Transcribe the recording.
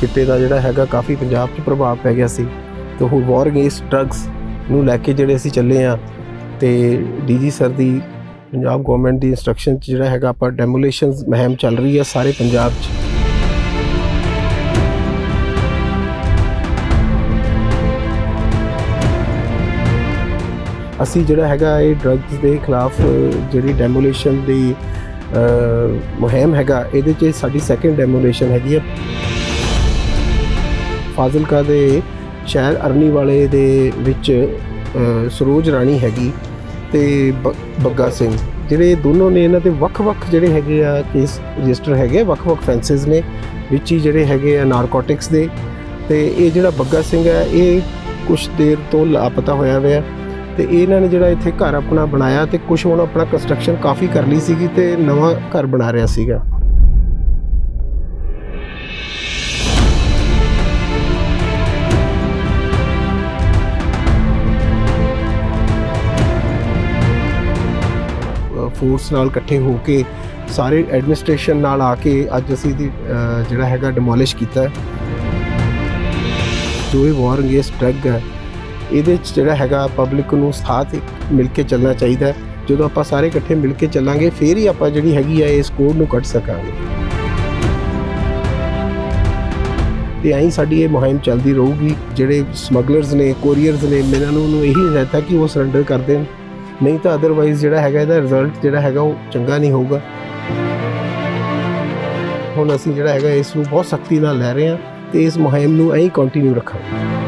ਚਿੱਟੇ ਦਾ ਜਿਹੜਾ ਹੈਗਾ ਕਾਫੀ ਪੰਜਾਬ 'ਚ ਪ੍ਰਭਾਵ ਪੈ ਗਿਆ ਸੀ। ਤੇ ਉਹ ਵਾਰ ਅਗੇਂਸਟ ਡਰੱਗਸ ਨੂੰ ਲੈ ਕੇ ਜਿਹੜੇ ਅਸੀਂ ਚੱਲੇ ਆ ਤੇ ਡੀਜੀ ਸਰ ਦੀ, ਪੰਜਾਬ ਗਵਰਨਮੈਂਟ ਦੀ ਇਨਸਟਰਕਸ਼ਨ 'ਚ ਜਿਹੜਾ ਹੈਗਾ ਆਪਾਂ ਡੈਮੋਲੇਸ਼ਨਸ ਮਹਿਮ ਚੱਲ ਰਹੀ ਹੈ ਸਾਰੇ ਪੰਜਾਬ 'ਚ। ਅਸੀਂ ਜਿਹੜਾ ਹੈਗਾ ਇਹ ਡਰੱਗਸ ਦੇ ਖਿਲਾਫ ਜਿਹੜੀ ਡੈਮੋਲੇਸ਼ਨ ਦੀ ਮੁਹਿੰਮ ਹੈਗਾ, ਇਹਦੇ 'ਚ ਸਾਡੀ ਸੈਕੰਡ ਡੈਮੋਲੇਸ਼ਨ ਹੈਗੀ ਆ। ਫਾਜ਼ਿਲਕਾ ਦੇ ਸ਼ਹਿਰ ਅਰਨੀ ਵਾਲੇ ਦੇ ਵਿੱਚ ਸਰੋਜ ਰਾਣੀ ਹੈਗੀ ਤੇ ਬ- ਬੱਗਾ ਸਿੰਘ। ਜਿਹੜੇ ਦੋਨੋਂ ਨੇ ਇਹਨਾਂ ਦੇ ਵੱਖ-ਵੱਖ ਜਿਹੜੇ ਹੈਗੇ ਆ ਕੇਸ ਰਜਿਸਟਰ ਹੈਗੇ ਵੱਖ-ਵੱਖ ਫੈਂਸਸ ਨੇ, ਵਿੱਚ ਹੀ ਜਿਹੜੇ ਹੈਗੇ ਆ ਨਾਰਕੋਟਿਕਸ ਦੇ। ਤੇ ਇਹ ਜਿਹੜਾ ਬੱਗਾ ਸਿੰਘ ਹੈ ਇਹ ਕੁਝ ਦੇਰ ਤੋਂ ਲਾਪਤਾ ਹੋਇਆ ਹੋਇਆ। ਤੇ ਇਹਨਾਂ ਨੇ ਜਿਹੜਾ ਇੱਥੇ ਘਰ ਆਪਣਾ ਬਣਾਇਆ ਤੇ ਕੁਝ ਹੁਣ ਆਪਣਾ ਕੰਸਟਰਕਸ਼ਨ ਕਾਫੀ ਕਰ ਲਈ ਸੀਗੀ ਤੇ ਨਵਾਂ ਘਰ ਬਣਾ ਰਿਹਾ ਸੀਗਾ। ਫੋਰਸ ਨਾਲ ਇਕੱਠੇ ਹੋ ਕੇ ਸਾਰੇ ਐਡਮਿਨਿਸਟ੍ਰੇਸ਼ਨ ਨਾਲ ਆ ਕੇ ਅੱਜ ਅਸੀਂ ਦੀ ਜਿਹੜਾ ਹੈਗਾ ਡਿਮੋਲਿਸ਼ ਕੀਤਾ ਜੋ ਇਹ ਵਾਰ ਅਗੇਂਸਟ ਡਰੱਗ ਹੈ, ਇਹਦੇ ਚ ਜਿਹੜਾ ਹੈਗਾ ਪਬਲਿਕ ਨੂੰ ਸਾਥ ਮਿਲ ਕੇ ਚੱਲਣਾ ਚਾਹੀਦਾ ਜਦੋਂ ਆਪਾਂ ਸਾਰੇ ਇਕੱਠੇ ਮਿਲ ਕੇ ਚੱਲਾਂਗੇ, ਫੇਰ ਹੀ ਆਪਾਂ ਜਿਹੜੀ ਹੈਗੀ ਆ ਇਸ ਕੋਡ ਨੂੰ ਕੱਢ ਸਕਾਂਗੇ। ਤੇ ਐਂ ਸਾਡੀ ਇਹ ਮੁਹਿੰਮ ਚੱਲਦੀ ਰਹੂਗੀ। ਜਿਹੜੇ ਸਮਗਲਰਸ ਨੇ ਕੋਰੀਅਰਸ ਨੇ, ਇਹਨਾਂ ਨੂੰ ਇਹੀ ਹਦਾਇਤ ਹੈ ਕਿ ਉਹ ਸਰੈਂਡਰ ਕਰ ਦੇਣ। ਨਹੀਂ ਤਾਂ ਅਦਰਵਾਈਜ਼ ਜਿਹੜਾ ਹੈਗਾ ਇਹਦਾ ਰਿਜ਼ਲਟ ਜਿਹੜਾ ਹੈਗਾ ਉਹ ਚੰਗਾ ਨਹੀਂ ਹੋਊਗਾ। ਹੁਣ ਅਸੀਂ ਜਿਹੜਾ ਹੈਗਾ ਇਸ ਨੂੰ ਬਹੁਤ ਸਖਤੀ ਨਾਲ ਲੈ ਰਹੇ ਹਾਂ ਤੇ ਇਸ ਮੁਹਿੰਮ ਨੂੰ ਐਂ ਕੰਟੀਨਿਊ ਰੱਖਾਂਗੇ।